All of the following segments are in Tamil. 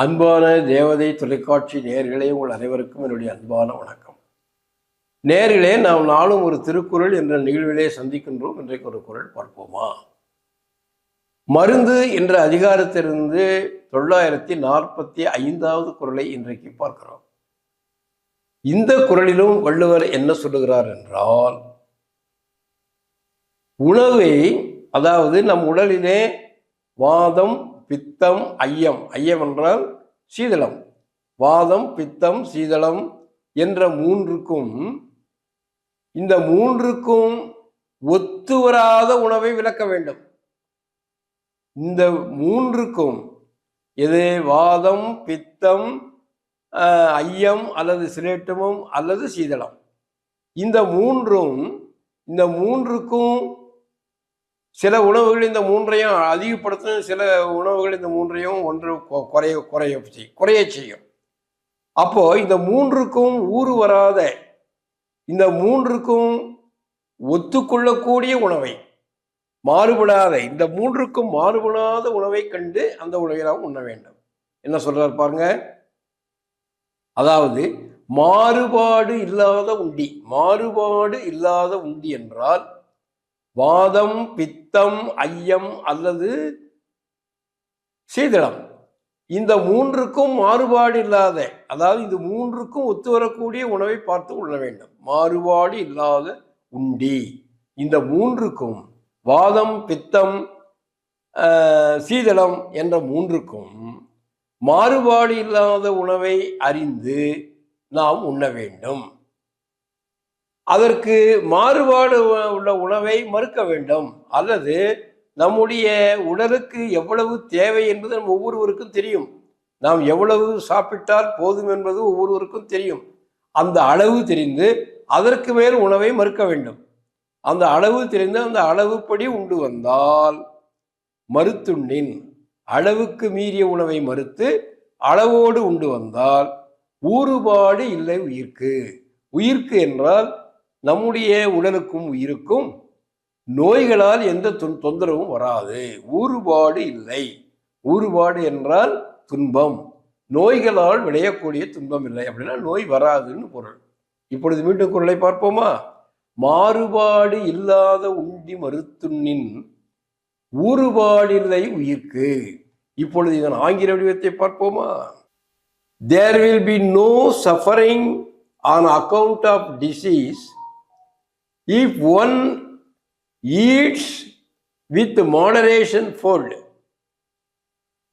அன்பான தேவதை தொலைக்காட்சி நேர்களே உங்கள் அனைவருக்கும் என்னுடைய அன்பான வணக்கம். நேர்களே நாம் நாளும் ஒரு திருக்குறள் என்ற நிகழ்விலே சந்திக்கின்றோம். இன்றைக்கு ஒரு குரல் பார்ப்போமா? மருந்து என்ற அதிகாரத்திலிருந்து தொள்ளாயிரத்தி நாற்பத்தி ஐந்தாவது குரலை இன்றைக்கு பார்க்கிறோம். இந்த குறளிலும் வள்ளுவர் என்ன சொல்லுகிறார் என்றால் உணவை அதாவது நம் உடலிலே வாதம் பித்தம் ஐயம். ஐயம் என்றால் சீதளம். வாதம் பித்தம் சீதளம் என்ற மூன்றுக்கும் இந்த மூன்றுக்கும் ஒத்து வராத உணவை விளக்க வேண்டும். இந்த மூன்றுக்கும் எது? வாதம் பித்தம் ஐயம் அல்லது சிலேட்டமும் அல்லது சீதளம். இந்த மூன்றும் இந்த மூன்றுக்கும் சில உணவுகள் இந்த மூன்றையும் அதிகப்படுத்தும் சில உணவுகள் இந்த மூன்றையும் ஒன்று கொ- குறைய குறைய செய்யும் குறைய செய்யும். அப்போ இந்த மூன்றுக்கும் ஊறு வராத இந்த மூன்றுக்கும் ஒத்துக்கொள்ளக்கூடிய உணவை மாறுபடாத இந்த மூன்றுக்கும் மாறுபடாத உணவை கண்டு அந்த உணவை நாம் உண்ண வேண்டும். என்ன சொல்றார் பாருங்க? அதாவது மாறுபாடு இல்லாத உண்டி மாறுபாடு இல்லாத உண்டி என்றால் வாதம் பித்தம் ஐயம் அல்லது சீதளம். இந்த மூன்றுக்கும் மாறுபாடு இல்லாத அதாவது இந்த மூன்றுக்கும் ஒத்து வரக்கூடிய உணவை பார்த்து உண்ண வேண்டும். மாறுபாடு இல்லாத உண்டி. இந்த மூன்றுக்கும் வாதம் பித்தம் சீதளம் என்ற மூன்றுக்கும் மாறுபாடு இல்லாத உணவை அறிந்து நாம் உண்ண வேண்டும். அதற்கு மாறுபாடு உள்ள உணவை மறுக்க வேண்டும். அல்லது நம்முடைய உடலுக்கு எவ்வளவு தேவை என்பது நம் ஒவ்வொருவருக்கும் தெரியும். நாம் எவ்வளவு சாப்பிட்டால் போதும் என்பது ஒவ்வொருவருக்கும் தெரியும். அந்த அளவு தெரிந்து அதற்கு மேல் உணவை மறுக்க வேண்டும். அந்த அளவு தெரிந்து அந்த அளவுப்படி உண்டு வந்தால் மறுத்துண்ணின் அளவுக்கு மீறிய உணவை மறுத்து அளவோடு உண்டு வந்தால் ஊறுபாடு இல்லை உயிர்க்கு. உயிர்க்கு என்றால் நம்முடைய உடலுக்கும் உயிருக்கும் நோய்களால் எந்த தொந்- தொந்தரவும் வராது. ஊறுபாடு இல்லை. ஊறுபாடு என்றால் துன்பம். நோய்களால் விளையக்கூடிய துன்பம் இல்லை. அப்படின்னா நோய் வராதுன்னு பொருள். இப்பொழுது மீண்டும் குரலை பார்ப்போமா? மாறுபாடு இல்லாத உண்டி மறுத்துண்ணின் ஊறுபாடில்லை உயிர்க்கு. இப்பொழுது இதன் ஆங்கில வடிவத்தை பார்ப்போமா? There will be no suffering on account of disease if one eats with moderation food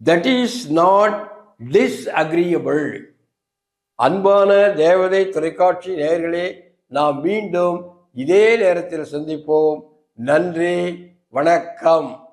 that is not disagreeable அன்பான தேவதை தொலைக்காட்சி நேர்களே நாம் மீண்டும் இதே நேரத்தில் சந்திப்போம். நன்றி வணக்கம்.